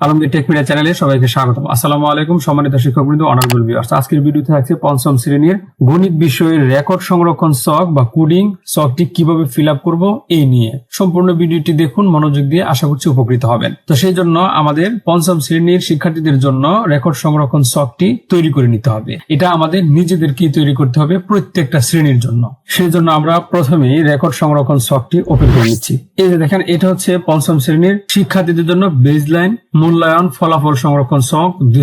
Alamgir take media চ্যানেলে সবাইকে স্বাগত আসসালামু আলাইকুম সম্মানিত শিক্ষকবৃন্দ অনারেবল ভিউয়ার্স আজকের ভিডিওতে থাকছে পঞ্চম শ্রেণির গণিত বিষয়ের রেকর্ড সংরক্ষণ সক বা কোডিং সকটি কীভাবে ফিল আপ করব এই নিয়ে। সম্পূর্ণ ভিডিওটি দেখুন, মনোযোগ দিয়ে আশা করছি উপকৃত হবেন। তো সেই জন্য আমাদের পঞ্চম শ্রেণির শিক্ষার্থীদের জন্য রেকর্ড সংরক্ষণ সকটি তৈরি করে নিতে হবে। এটা আমাদের নিজেদেরকেই তৈরি করতে হবে প্রত্যেকটা শ্রেণির জন্য। সেই জন্য আমরা প্রথমেই রেকর্ড সংরক্ষণ সকটি ওপেন করে নিচ্ছি। এই যে দেখেন, এটা হচ্ছে পঞ্চম শ্রেণির শিক্ষার্থীদের জন্য বেজলাইন মূল্যায়ন ফলাফল সংরক্ষণ সক দুই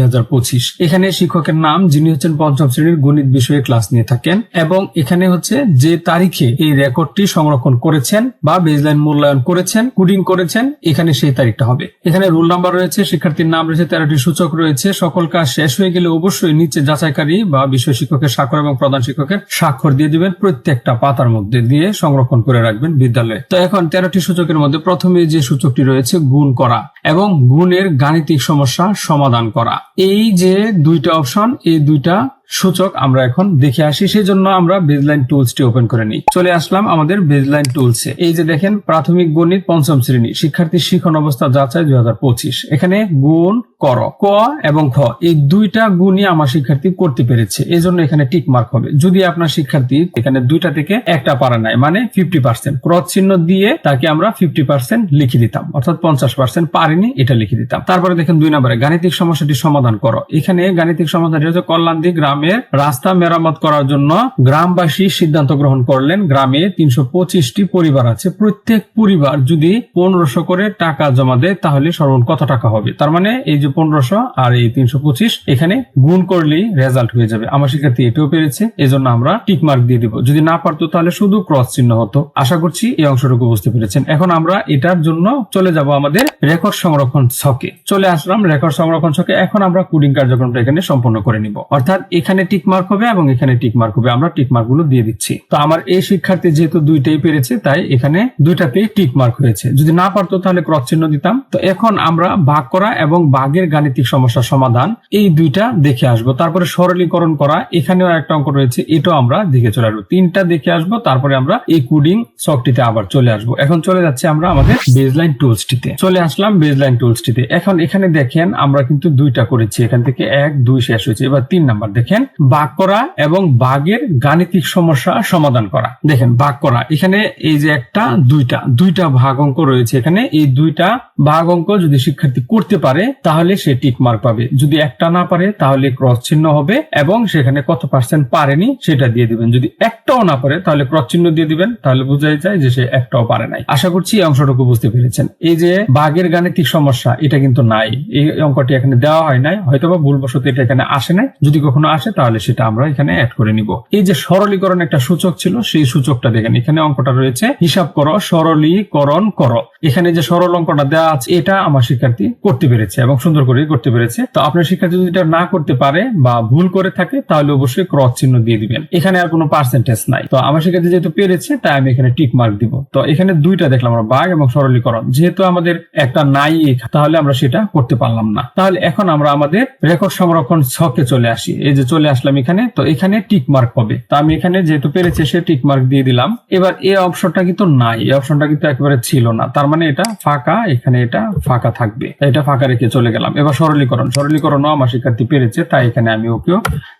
এখানে শিক্ষকের নাম, যিনি হচ্ছেন পঞ্চম শ্রেণির গণিত বিষয়ে ক্লাস নিয়ে থাকেন, এবং এখানে হচ্ছে যে তারিখে এই রেকর্ডটি সংরক্ষণ করেছেন বা বেজলাইন মূল্যায়ন করেছেন কোডিং করেছেন, এখানে সেই তারিখটা হবে। এখানে রোল নাম্বার রয়েছে, শিক্ষার্থীর নাম রয়েছে, তেরোটি সূচক রয়েছে, সকল কাজ শেষ হয়ে গেলে অবশ্যই নিচে যাচাইকারী বা বিষয় শিক্ষকের স্বাক্ষর এবং প্রধান শিক্ষকের স্বাক্ষর দিয়ে দিবেন, প্রত্যেকটা পাতার মধ্যে দিয়ে সংরক্ষণ করে রাখবেন বিদ্যালয়ে। তো এখন তেরোটি সূচকের মধ্যে প্রথমে যে সূচকটি রয়েছে, গুণ করা, এবং গুণের গাণিতিক সমস্যা সমাধান করা। এই যে দুইটা অপশন এই দুইটা সূচক আমরা এখন দেখে আসি সেই জন্য আমরা বেজলাইন টুলসটি ওপেন করে নিই। চলে আসলাম আমাদের বেজলাইন টুলসে এই যে দেখেন, প্রাথমিক গণিত পঞ্চম শ্রেণি, শিক্ষার্থী শিখন অবস্থা যাচাই দুই হাজার পঁচিশ। এখানে গুণ, কর, ক এবং খ, এই দুইটা গুণই আমার শিক্ষার্থী করতে পেরেছে। এই জন্য এখানে টিক মার্ক হবে। যদি আপনার শিক্ষার্থী এখানে দুইটা থেকে একটা পারে নাই মানে ফিফটি পার্সেন্ট ক্রস চিহ্ন দিয়ে তাকে আমরা ফিফটি পার্সেন্ট লিখে দিতাম, অর্থাৎ পঞ্চাশ পার্সেন্ট পারেনি, এটা লিখে দিতাম। তারপরে দেখেন দুই নম্বরে, গাণিতিক সমস্যাটি সমাধান করো। এখানে গাণিতিক সমাধানটি হচ্ছে কল্যাণদী গ্রামের রাস্তা মেরামত করার জন্য গ্রামবাসী সিদ্ধান্ত গ্রহণ করলেন। গ্রামে তিনশো পঁচিশটি পরিবার আছে। প্রত্যেক পরিবার যদি পনেরোশো করে টাকা জমা দেয়, তাহলে সর্বমোট কত টাকা হবে? তার মানে এই যে পনেরোশো আর এই তিনশো পঁচিশ, এখানে গুণ করলেই রেজাল্ট হয়ে যাবে। আমার শিক্ষার্থী এটাও পেরেছে, এজন্য আমরা টিক মার্ক দিয়ে দিব। যদি না পারতো, তাহলে শুধু ক্রস চিহ্ন হতো। আশা করছি এই অংশটুকু বুঝতে পেরেছেন। এখন আমরা এটার জন্য চলে যাব আমাদের রেকর্ড সংরক্ষণ ছকে। চলে আসলাম রেকর্ড সংরক্ষণ ছকে। এখন আমরা কুডিং কার্যক্রমটা এখানে সম্পন্ন করে নিব। অর্থাৎ এখানে টিক মার্ক হবে এবং এখানে টিক মার্ক হবে। আমরা টিক মার্কগুলো দিয়ে দিচ্ছি। তো আমার এই শিক্ষার্থী যেহেতু দুইটাই পেরেছে, তাই এখানে দুইটাতে টিক মার্ক হয়েছে। যদি না পারতো তাহলে ক্রস চিহ্ন দিতাম। তো এখন আমরা ভাগ করা এবং ভাগের গাণিতিক সমস্যা সমাধান এই দুইটা দেখে আসব। তারপরে সরলীকরণ করা, এখানেও একটা অঙ্ক রয়েছে, এটাও আমরা দেখে চলে আসব। তিনটা দেখে আসব, তারপরে আমরা এই কুডিং সকটিতে আবার চলে আসব। এখন চলে যাচ্ছে আমরা আমাদের বেজলাইন টুলসটিতে চলে আসলাম বেজলাইন টুলসটিতে এখন এখানে দেখেন আমরা কিন্তু দুইটা করেছি। এখান থেকে এক, দুই শেষ হয়েছে। এবার তিন নাম্বার দেখেন। ভাগ করা এবং ভাগের গাণিতিক সমস্যা সমাধান করা। দেখেন ভাগ করা এখানে এই যে একটা, দুইটা দুইটা ভাগ অঙ্ক রয়েছে এখানে। এই দুইটা ভাগ অঙ্ক যদি শিক্ষার্থী করতে পারে, তাহলে সে টিক মার্ক পাবে। যদি একটা না পারে, তাহলে ক্রস চিহ্ন হবে এবং সেখানে কত পার্সেন্ট পারেনি সেটা দিয়ে দিবেন। যদি একটাও না পারে, তাহলে ক্রস চিহ্ন দিয়ে দিবেন, তাহলে বোঝাই যায় যে সে একটাও পারে নাই। আশা করছি এই অংশটুকু বুঝতে পেরেছেন। এই যে বাঘের গাণিতিক সমস্যা, এটা কিন্তু নাই। এই অঙ্কটি এখানে দেওয়া হয় নাই। হয়তোবা ভুলবশত এটা এখানে আসে নাই। যদি কখনো আসে তাহলে সেটা আমরা এখানে অ্যাড করে নিব। এই যে সরলীকরণ একটা সূচক ছিল, সেই সূচকটা দেখেন, এখানে অঙ্কটা রয়েছে, হিসাব করো, সরলীকরণ করো। এখানে যে সরল অঙ্কটা দেওয়া আছে, এটা আমার শিক্ষার্থী করতে পেরেছে এবং সুন্দর করে করতে পেরেছে। তো আপনার শিক্ষার্থী যদি এটা না করতে পারে বা ভুল করে থাকে, তাহলে অবশ্যই ক্রস চিহ্ন দিয়ে দিবেন। এখানে আর কোনো পার্সেন্টেজ নাই। তো আমার শিক্ষার্থী যেহেতু পেরেছে, তাই আমি এখানে টিক মার্ক দিব। তো এখানে দুইটা দেখলাম আমরা, বাঘ এবং সরলীকরণ। যেহেতু আমাদের একটা নাই তাহলে আমরা সেটা করতে পারলাম না। তাহলে এখন আমরা আমাদের রেকর্ড সংরক্ষণ ছকে চলে আসি। এই যে চলে আসলাম এখানে, তো এখানে টিক মার্ক হবে তো আমি এখানে যেহেতু পেরেছে, সে টিক মার্ক দিয়ে দিলাম। এবার এই অপশনটা কিন্তু নাই এই অপশনটা কিন্তু একেবারে ছিল না। তার মানে এটা ফাঁকা, এখানে এটা ফাঁকা থাকবে। এটা ফাঁকা রেখে চলে গেলাম। এবার সরলীকরণ, সরলীকরণও আমার শিক্ষার্থী পেরেছে, তাই এখানে আমি ওকেও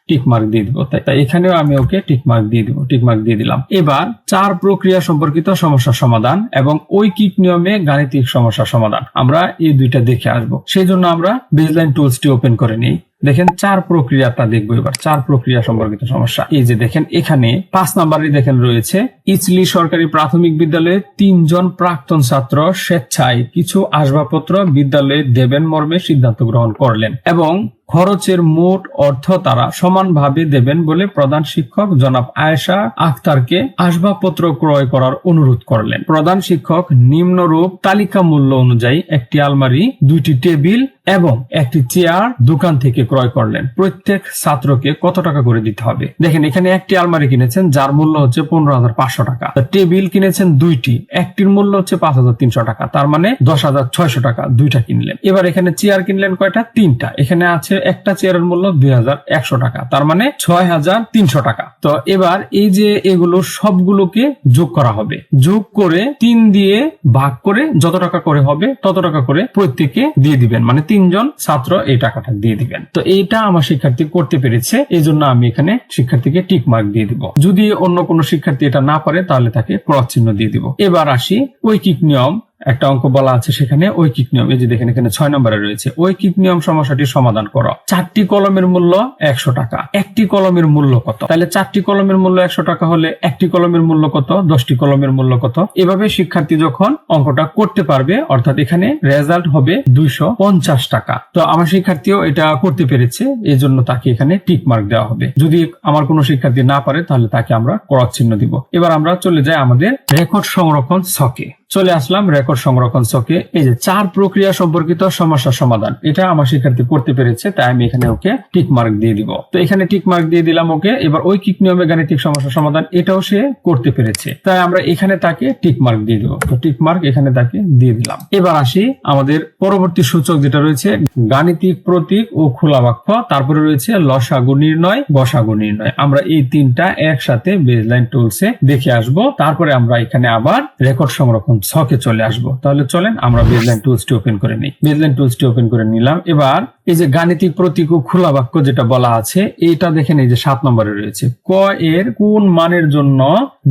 টিক মার্ক দিয়ে দিব। তাই এখানেও আমি ওকে টিক মার্ক দিয়ে দিব টিক মার্ক দিয়ে দিলাম। এবার চার প্রক্রিয়া সম্পর্কিত সমস্যা সমাধান এবং ঐকিক নিয়মে গাণিতিক সমস্যা সমাধান। আমরা এই দুইটা দেখে আসব। সেই জন্য আমরা বেজলাইন টুলসটি ওপেন করে নিই। দেখেন চার প্রক্রিয়া তা দেখব এবার। চার প্রক্রিয়া সম্পর্কিত সমস্যা। এই যে দেখেন, এখানে পাঁচ নাম্বারই দেখেন রয়েছে। ইচলি সরকারি প্রাথমিক বিদ্যালয়ে তিনজন প্রাক্তন ছাত্র স্বেচ্ছায় কিছু আসবাবপত্র বিদ্যালয়ে দেবেন মর্মে সিদ্ধান্ত গ্রহণ করলেন এবং খরচের মোট অর্থ তারা সমানভাবে দেবেন বলে প্রধান শিক্ষক জনাব আয়েশা আখতারকে আসবাবপত্র ক্রয় করার অনুরোধ করলেন। প্রধান শিক্ষক নিম্নরূপ তালিকা মূল্য অনুযায়ী একটি আলমারি, দুইটি টেবিল এবং একটি চেয়ার দোকান থেকে ক্রয় করলেন। প্রত্যেক ছাত্রকে কত টাকা করে দিতে হবে? দেখেন, এখানে একটি আলমারি কিনেছেন, যার মূল্য হচ্ছে পনেরো হাজার পাঁচশো টাকা। টেবিল কিনেছেন দুইটি, একটির মূল্য হচ্ছে পাঁচ হাজার তিনশো টাকা, তার মানে দশ হাজার ছয়শো টাকা দুইটা কিনলেন। এবার এখানে চেয়ার কিনলেন কয়টা? তিনটা। এখানে আছে একটা চেয়ারের মূল্য দুই হাজার একশো টাকা, তার মানে ছয় হাজার তিনশো টাকা। তো এবার এই যে এগুলো সবগুলোকে যোগ করা হবে। যোগ করে তিন দিয়ে ভাগ করে যত টাকা করে হবে, তত টাকা করে প্রত্যেকে দিয়ে দিবেন। মানে তিনজন ছাত্র এই টাকাটা দিয়ে দিবেন। তো এইটা আমার শিক্ষার্থী করতে পেরেছে এই জন্য আমি এখানে শিক্ষার্থীকে টিক মার্ক দিয়ে দিব। যদি অন্য কোনো শিক্ষার্থী এটা না পারে, তাহলে তাকে ক্রস চিহ্ন দিয়ে দিব। এবার আসি ঐকিক নিয়ম একটা অঙ্ক বলা আছে সেখানে ঐকিক নিয়ম, এই যে দেখেন এখানে ছয় নম্বরে রয়েছে ঐকিক নিয়ম সমস্যাটি সমাধান করো। চারটি কলমের মূল্য একশো টাকা, একটি কলমের মূল্য কত? তাহলে চারটি কলমের মূল্য একশো টাকা হলে একটি কলমের মূল্য কত? দশটি কলমের মূল্য কত? এভাবে শিক্ষার্থী যখন অঙ্কটা করতে পারবে, অর্থাৎ এখানে রেজাল্ট হবে দুইশো পঞ্চাশ টাকা। তো আমার শিক্ষার্থীও এটা করতে পেরেছে এই জন্য তাকে এখানে টিক মার্ক দেওয়া হবে। যদি আমার কোনো শিক্ষার্থী না পারে, তাহলে তাকে আমরা ক্রস চিহ্ন দিব। এবার আমরা চলে যাই আমাদের রেকর্ড সংরক্ষণ ছকে। চলে আসলাম রেকর্ড সংরক্ষণ চকে। এই যে চার প্রক্রিয়া সম্পর্কিত সমস্যা সমাধান, এটা আমার শিক্ষার্থী করতে পেরেছে, তাই আমি এখানে ওকে টিক মার্ক দিয়ে দিব। তো এখানে টিক মার্ক দিয়ে দিলাম ওকে, এবার ঐকিক নিয়মে গাণিতিক সমস্যা সমাধান এটাও সে করতে পেরেছে। তাই আমরা এখানে তাকে টিক মার্ক দিয়ে দিব। তো টিক মার্ক এখানে তাকে দিয়ে দিলাম। এবার আসি আমাদের পরবর্তী সূচক যেটা রয়েছে, গাণিতিক প্রতীক ও খোলা বাক্য, তারপরে রয়েছে লসাগু নির্ণয় গসাগু নির্ণয়। আমরা এই তিনটা একসাথে বেজলাইন টুলসে দেখে আসব। তারপরে আমরা এখানে আবার রেকর্ড সংরক্ষণ ছকে চলে আসব। তাহলে চলেন আমরা বেজলাইন টুলসটি ওপেন করে নিই। বেজলাইন টুলসটি ওপেন করে নিলাম। এবার এই যে গাণিতিক প্রতীক ও খোলা বাক্য যেটা বলা আছে এটা দেখেন এই যে সাত নম্বরে রয়েছে। ক এর কোন মানের জন্য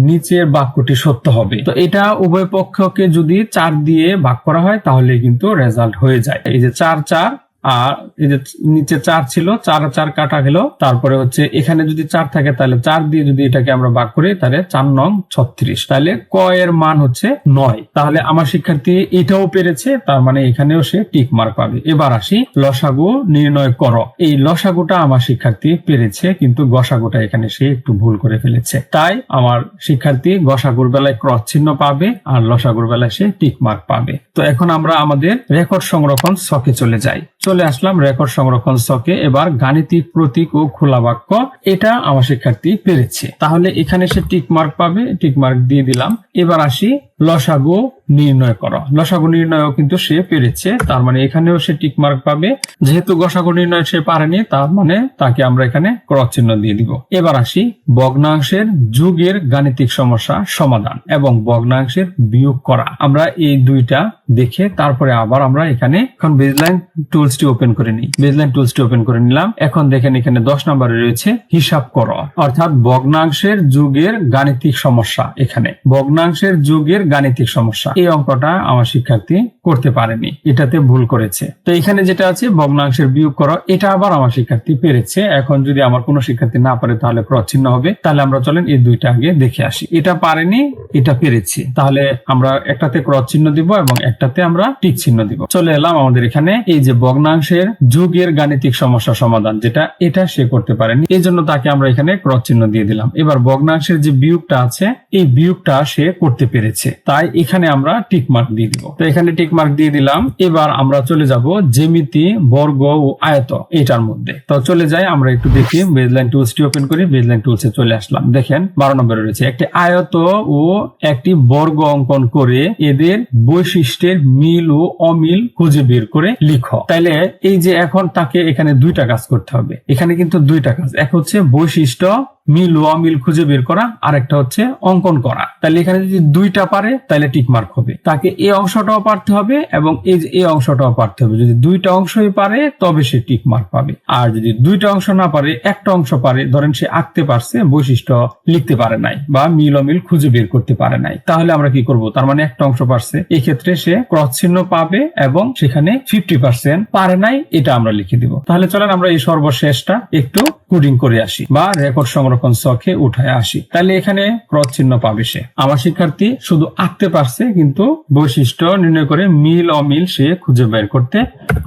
নিচের বাক্যটি সত্য হবে? তো এটা উভয় পক্ষকে যদি চার দিয়ে ভাগ করা হয় তাহলে কিন্তু রেজাল্ট হয়ে যায়। এই যে চার চার আর এই যে নিচে চার ছিল, চার চার কাটা গেল। তারপরে হচ্ছে এখানে যদি চার থাকে, তাহলে চার দিয়ে যদি এটাকে আমরা ভাগ করি, তাহলে চার নং ছত্রিশ। তাহলে ক এর মান হচ্ছে নয়। তাহলে আমার শিক্ষার্থী এটাও পেরেছে, তার মানে এখানেও সে টিক মার্ক পাবে। এবার আসি, লসাগু নির্ণয় কর। এই লসাগুটা আমার শিক্ষার্থী পেরেছে, কিন্তু গসাগুটা এখানে সে একটু ভুল করে ফেলেছে। তাই আমার শিক্ষার্থী গসাগুর বেলায় ক্রস চিহ্ন পাবে, আর লসাগুর বেলায় সে টিক মার্ক পাবে। তো এখন আমরা আমাদের রেকর্ড সংরক্ষণ ছকে চলে যাই। চলে আসলাম রেকর্ড সংরক্ষণ স্টকে এবার গাণিতিক প্রতীক ও খোলা বাক্য, এটা আমার শিক্ষার্থী পেরেছে। তাহলে এখানে সে টিক মার্ক পাবে টিক মার্ক দিয়ে দিলাম। এবার আসি লসাগু নির্ণয় করো। লসাগু নির্ণয়ও কিন্তু সে পেরেছে, তার মানে এখানেও সে টিক মার্ক পাবে। যেহেতু গসাগু নির্ণয় সে পারেনি, তার মানে তাকে আমরা এখানে ক্রস চিহ্ন দিয়ে দিব। এবার আসি ভগ্নাংশের যুগের গাণিতিক সমস্যা সমাধান এবং ভগ্নাংশের বিয়োগ করা। আমরা এই দুইটা দেখে তারপরে আবার আমরা এখানে এখন বেজলাইন টুলসটি ওপেন করে নিই। বেজলাইন টুলসটি ওপেন করে নিলাম। এখন দেখেন এখানে দশ নম্বরে রয়েছে হিসাব করো। অর্থাৎ ভগ্নাংশের যুগের গাণিতিক সমস্যা এখানে। ভগ্নাংশের যুগের গাণিতিক সমস্যা। এই অঙ্কটা আমার শিক্ষার্থী করতে পারেনি। এটাতে ভুল করেছে। তো এখানে যেটা আছে, ভগ্নাংশের বিয়োগ করো। এটা আবার আমার শিক্ষার্থী পেরেছে। এখন যদি আমার কোনো শিক্ষার্থী না পারে, তাহলে প্রচ্ছিন্ন হবে। তাহলে আমরা চলেন এই দুইটা আগে দেখে আসি। এটা পারেনি, এটা পেরেছে। তাহলে আমরা একটাতে ক্রস চিহ্ন দিব এবং একটাতে আমরা টিক চিহ্ন দিব। চলে এলাম আমাদের এখানে এই যে ভগ্নাংশের যুগের গাণিতিক সমস্যা সমাধান, যেটা এটা সে করতে পারেনি। এই জন্য তাকে আমরা এখানে ক্রস চিহ্ন দিয়ে দিলাম। এবার ভগ্নাংশের যে বিয়োগটা আছে, এই বিয়োগটা সে করতে পেরেছে। তাই এখানে আমরা টিক মার্ক দিয়ে দিব। তো এখানে টিক মার্ক দিয়ে দিলাম। এবার আমরা চলে যাব জেমিতি বর্গ ও আয়ত এটার মধ্যে। তো চলে যাই, আমরা একটু দেখি। বেজলাইন টুলসটি ওপেন করি বেজলাইন টুলসে চলে আসলাম। দেখেন, বারো নম্বরে রয়েছে। একটি আয়ত ও একটি বর্গ অঙ্কন করে এদের বৈশিষ্ট্যের মিল ও অমিল খুঁজে বের করে লিখো। তাইলে এই যে এখন তাকে এখানে দুইটা কাজ করতে হবে। এখানে কিন্তু দুইটা কাজ। এক হচ্ছে বৈশিষ্ট্য মিল ও অমিল খুঁজে বের করা আর একটা হচ্ছে অঙ্কন করা। তাহলে এখানে যদি দুইটা পারে তাহলে টিক মার্ক হবে। তাকে এই অংশটাও পারতে হবে এবং এই যে এই অংশটাও পারতে হবে। যদি দুইটা অংশই পারে, তবে সে টিক মার্ক পাবে। আর যদি দুইটা অংশ না পারে, একটা অংশ পারে, ধরেন সে আঁকতে পারছে, বৈশিষ্ট্য লিখতে পারে নাই বা মিল, অমিল খুঁজে বের করতে পারে নাই। তাহলে আমরা কি করব? তার মানে একটা অংশ পারছে। এক্ষেত্রে সে ক্রস চিহ্ন পাবে এবং সেখানে ফিফটি পার্সেন্ট পারে নাই, এটা আমরা লিখে দিব। তাহলে চলেন আমরা এই সর্বশেষটা একটু কোডিং করে আসি বা রেকর্ড সংরক্ষণ চকে উঠায় আসি। তাহলে এখানে ক্রস চিহ্ন পাবে সে। আমার শিক্ষার্থী শুধু আঁকতে পারছে, কিন্তু বৈশিষ্ট্য নির্ণয় করে মিল অমিল সে খুঁজে বের করতে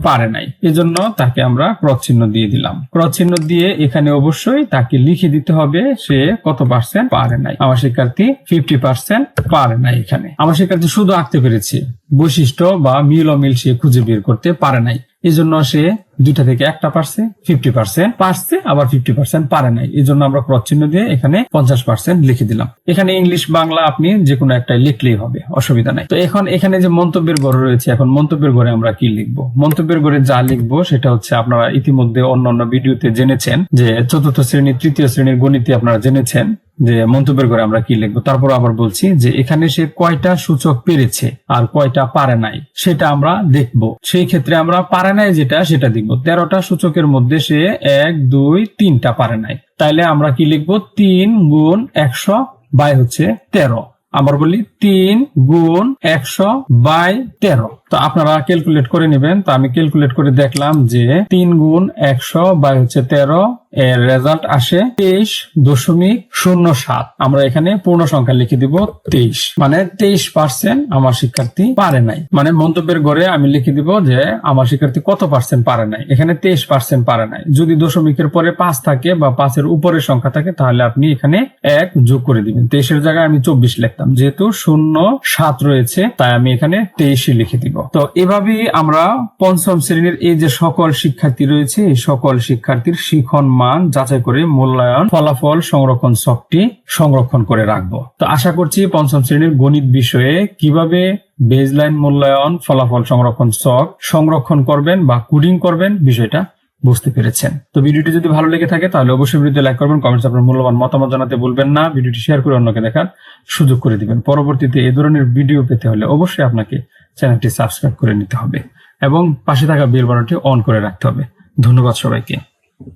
পারে নাই। এজন্য তাকে আমরা ক্রস চিহ্ন দিয়ে দিলাম। ক্রস চিহ্ন দিয়ে এখানে অবশ্যই তাকে লিখে দিতে হবে সে কত পার্সেন্ট পারে নাই। আমার শিক্ষার্থী ফিফটি পার্সেন্ট পারে নাই এখানে। আমার শিক্ষার্থী শুধু আঁকতে পেরেছে। বৈশিষ্ট্য বা মিল অমিল সে খুঁজে বের করতে পারে নাই। এজন্য সে দুইটা থেকে একটা পারছে ফিফটি পার্সেন্ট পারছে, আবার ফিফটি পার্সেন্ট পারে নাই। এই জন্য আমরা ক্রস চিহ্ন দিয়ে এখানে পঞ্চাশ পার্সেন্ট লিখে দিলাম। এখানে ইংলিশ বাংলা আপনি যে কোনো একটা লিখলেই হবে, অসুবিধা নাই। তো এখন এখানে যে মন্তব্যের ঘর রয়েছে, এখন মন্তব্যের ঘরে আমরা কি লিখব? মন্তব্যের ঘরে যা লিখব সেটা হচ্ছে আপনারা ইতিমধ্যে অন্যান্য ভিডিওতে জেনেছেন যে চতুর্থ শ্রেণি, তৃতীয় শ্রেণির গণিতে আপনারা জেনেছেন যে মন্তব্যের ঘরে আমরা কি লিখব। তারপর আবার বলছি যে এখানে সে কয়টা সূচক পেরেছে আর কয়টা পারে নাই, সেটা আমরা দেখব। সেই ক্ষেত্রে আমরা পারে নাই যেটা, সেটা তেরোটা সূচকের মধ্যে সে এক, দুই, তিনটা পারে নাই। তাইলে আমরা কি লিখব? তিন গুণ একশো বাই হচ্ছে তেরো। আমরা বলি তিন গুণ একশো বাই তেরো। তো আপনারা ক্যালকুলেট করে নেবেন। তো আমি ক্যালকুলেট করে দেখলাম যে তিন গুণ একশো বাই হচ্ছে তেরো, এর রেজাল্ট আসে তেইশ দশমিক শূন্য সাত। আমরা এখানে পূর্ণ সংখ্যা লিখে দিব তেইশ। মানে তেইশ পার্সেন্ট আমার শিক্ষার্থী পারে নাই। মানে মন্তব্যের ঘরে আমি লিখে দিব যে আমার শিক্ষার্থী কত পার্সেন্ট পারে নাই। এখানে তেইশ পার্সেন্ট পারে নাই। যদি দশমিকের পরে পাঁচ থাকে বা পাঁচের উপরের সংখ্যা থাকে, তাহলে আপনি এখানে এক যোগ করে দিবেন। তেইশের জায়গায় আমি চব্বিশ লিখতাম। যেহেতু শূন্য সাত রয়েছে, তাই আমি এখানে তেইশই লিখে দিব। তো এভাবে আমরা পঞ্চম শ্রেণির এই যে সকল শিক্ষার্থী রয়েছে, এই সকল শিক্ষার্থীর শিখন মান যাচাই করে মূল্যায়ন, ফলাফল সংরক্ষণ সবটি সংরক্ষণ করে রাখব। তো আশা করছি পঞ্চম শ্রেণির গণিত বিষয়ে কীভাবে বেজলাইন মূল্যায়ন, ফলাফল সংরক্ষণ সক সংরক্ষণ করবেন বা কোডিং করবেন বিষয়টা বুঝতে পেরেছেন। তো ভিডিওটি যদি ভালো লেগে থাকে, তাহলে অবশ্যই ভিডিওতে লাইক করবেন কমেন্টস আপনার মূল্যবান মতামত জানাতে বলবেন না। ভিডিওটি শেয়ার করে অন্যকে দেখার সুযোগ করে দিবেন। পরবর্তীতে এ ধরনের ভিডিও পেতে হলে অবশ্যই আপনাকে চ্যানেলটি সাবস্ক্রাইব করে নিতে হবে এবং পাশে থাকা বেল বাটনটি অন করে রাখতে হবে। ধন্যবাদ সবাইকে।